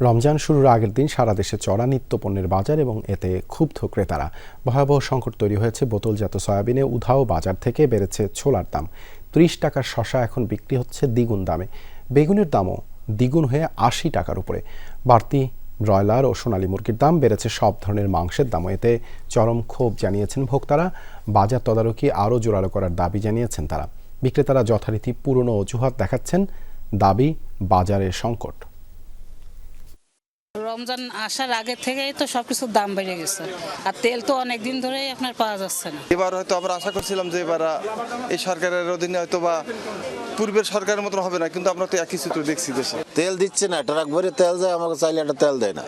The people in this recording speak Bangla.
রমজান শুরুর আগের দিন সারা দেশে চড়া নিত্যপণ্যের বাজার এবং এতে ক্ষুব্ধ ক্রেতারা। ভয়াবহ সংকট তৈরি হয়েছে বোতলজাত সয়াবিনে, উধাও বাজার থেকে বেড়েছে ছোলার দাম। ত্রিশ টাকার শশা এখন বিক্রি হচ্ছে দ্বিগুণ দামে। বেগুনের দামও দ্বিগুণ হয়ে আশি টাকার উপরে। বাড়তি ব্রয়লার ও সোনালী মুরগির দাম বেড়েছে সব ধরনের মাংসের দামও। এতে চরম ক্ষোভ জানিয়েছেন ভোক্তারা। বাজার তদারকি আরও জোরালো করার দাবি জানিয়েছেন তারা। বিক্রেতারা যথারীতি পুরনো অজুহাত দেখাচ্ছেন। দাবি বাজারের সংকট। রমজান আসার আগে থেকেই তো সবকিছুর দাম বেড়ে গেছে। আর তেল তো অনেক দিন ধরেই আপনার পাওয়া যাচ্ছে না। এবার হয়তো আমরা আশা করছিলাম যে এবার এই সরকারের অধীনে হয়তো বা পূর্বের সরকারের মতন হবে না কিন্তু আমরা তো একই চিত্র দেখছি দেশে। তেল দিচ্ছে না ট্রাক ভরে তেল যায় আমাকে চাইলে একটা তেল দেয় না।